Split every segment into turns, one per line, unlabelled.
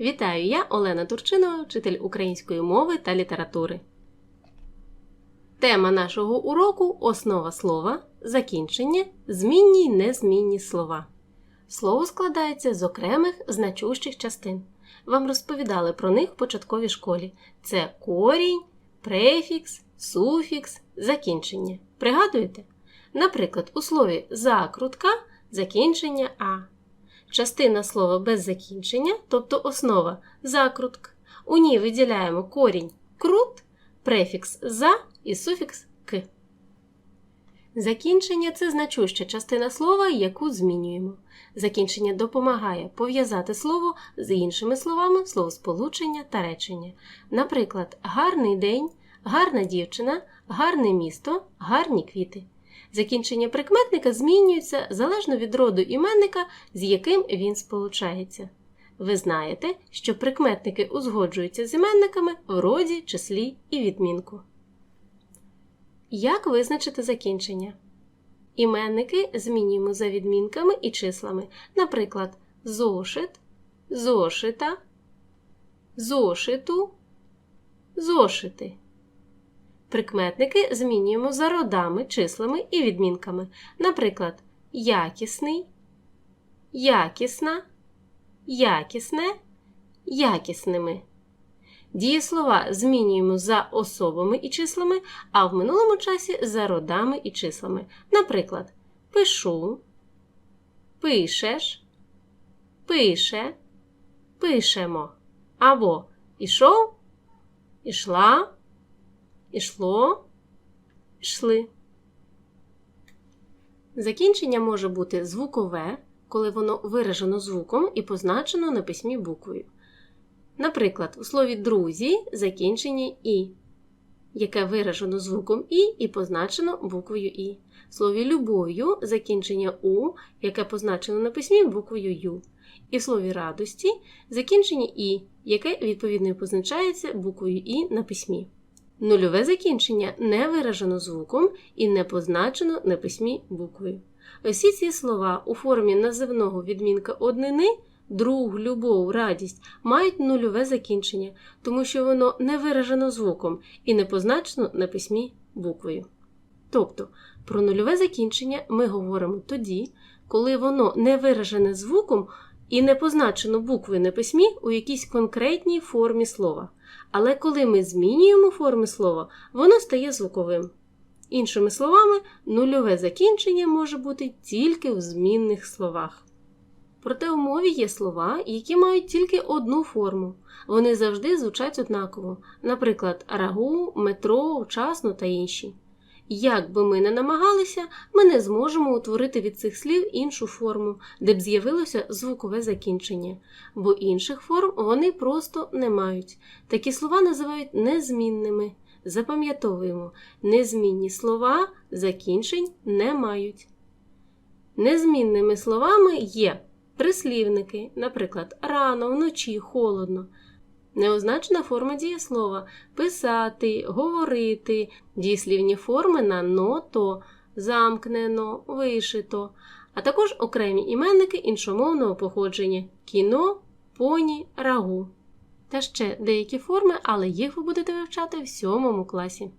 Вітаю, я Олена Турчинова, вчитель української мови та літератури. Тема нашого уроку основа слова, закінчення, змінні й незмінні слова. Слово складається з окремих значущих частин. Вам розповідали про них в початковій школі. Це корінь, префікс, суфікс, закінчення. Пригадуєте? Наприклад, у слові закрутка закінчення А. Частина слова без закінчення, тобто основа закрутк. У ній виділяємо корінь крут, префікс за і суфікс к. Закінчення це значуща частина слова, яку змінюємо. Закінчення допомагає пов'язати слово з іншими словами словосполучення та речення. Наприклад, гарний день, гарна дівчина, гарне місто, гарні квіти. Закінчення прикметника змінюється залежно від роду іменника, з яким він сполучається. Ви знаєте, що прикметники узгоджуються з іменниками в роді, числі і відмінку. Як визначити закінчення? Іменники змінюємо за відмінками і числами. Наприклад, зошит, зошита, зошиту, зошити. Прикметники змінюємо за родами, числами і відмінками. Наприклад, якісний, якісна, якісне, якісними. Дієслова змінюємо за особами і числами, а в минулому часі за родами і числами. Наприклад, пишу, пишеш, пише, пишемо. Або ішов, ішла, ішло, йшли. Закінчення може бути звукове, коли воно виражено звуком і позначено на письмі буквою. Наприклад, у слові друзі закінчення І, яке виражено звуком І і позначено буквою І. В слові любов'ю закінчення У, яке позначено на письмі буквою Ю. І в слові радості закінчення І, яке відповідно позначається буквою І на письмі. Нульове закінчення не виражено звуком і не позначено на письмі буквою. Усі ці слова у формі називного відмінка однини друг, любов, радість мають нульове закінчення, тому що воно не виражено звуком і не позначено на письмі буквою. Тобто про нульове закінчення ми говоримо тоді, коли воно не виражене звуком і не позначено буквою на письмі у якійсь конкретній формі слова. Але коли ми змінюємо форми слова, воно стає звуковим. Іншими словами, нульове закінчення може бути тільки в змінних словах. Проте у мові є слова, які мають тільки одну форму. Вони завжди звучать однаково, наприклад, рагу, метро, вчасно та інші. Як би ми не намагалися, ми не зможемо утворити від цих слів іншу форму, де б з'явилося звукове закінчення, бо інших форм вони просто не мають. Такі слова називають незмінними. Запам'ятовуємо, незмінні слова закінчень не мають. Незмінними словами є прислівники, наприклад, рано, вночі, холодно. Неозначена форма дієслова писати, говорити, дієслівні форми на но, то, замкнено, вишито, а також окремі іменники іншомовного походження кіно, поні, рагу. Та ще деякі форми, але їх ви будете вивчати в сьомому класі.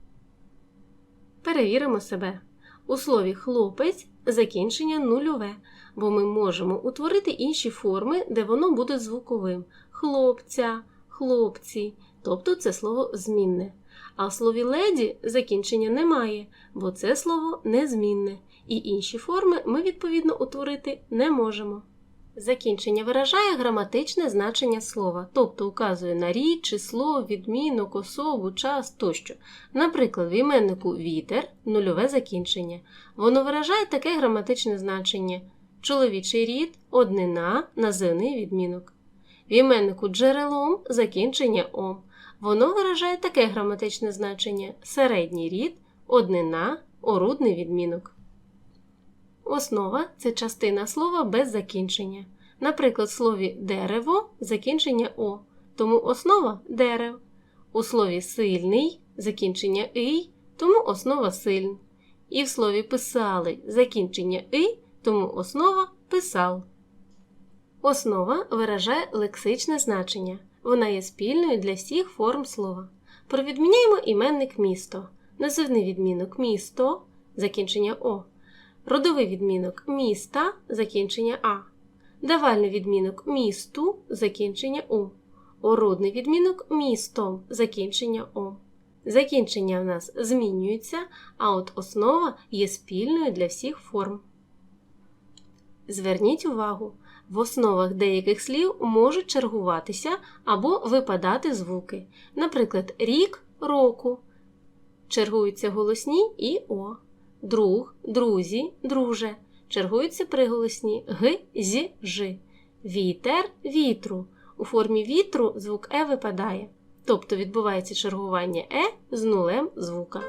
Перевіримо себе. У слові хлопець закінчення нульове, бо ми можемо утворити інші форми, де воно буде звуковим хлопця, хлопці, тобто це слово змінне. А в слові леді закінчення немає, бо це слово незмінне, і інші форми ми відповідно утворити не можемо. Закінчення виражає граматичне значення слова, тобто указує на рід, число, відмінок, особу, час тощо. Наприклад, в іменнику вітер нульове закінчення. Воно виражає таке граматичне значення: чоловічий рід, однина, називний відмінок. В іменнику джерелом закінчення ом. Воно виражає таке граматичне значення: середній рід, однина, орудний відмінок. Основа це частина слова без закінчення. Наприклад, в слові дерево закінчення О, тому основа дерев. У слові сильний закінчення ий, тому основа сильн. І в слові писали закінчення и, тому основа писал. Основа виражає лексичне значення. Вона є спільною для всіх форм слова. Провідміняємо іменник місто, називний відмінок місто, закінчення О, родовий відмінок міста, закінчення А, давальний відмінок місту, закінчення У, орудний відмінок містом, закінчення О. Закінчення в нас змінюються, а от основа є спільною для всіх форм. Зверніть увагу, в основах деяких слів можуть чергуватися або випадати звуки. Наприклад, рік року. Чергуються голосні і О. Друг, друзі, друже. Чергуються приголосні Г, З, Ж. Вітер, вітру. У формі вітру звук Е випадає. Тобто відбувається чергування Е з нулем звука.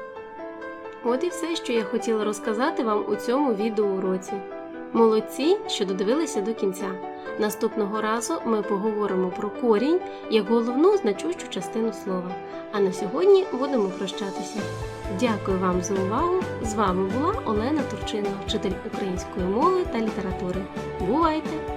От і все, що я хотіла розказати вам у цьому відеоуроці. Молодці, що додивилися до кінця. Наступного разу ми поговоримо про корінь як головну значущу частину слова. А на сьогодні будемо прощатися. Дякую вам за увагу! З вами була Олена Турчинова, вчитель української мови та літератури. Бувайте!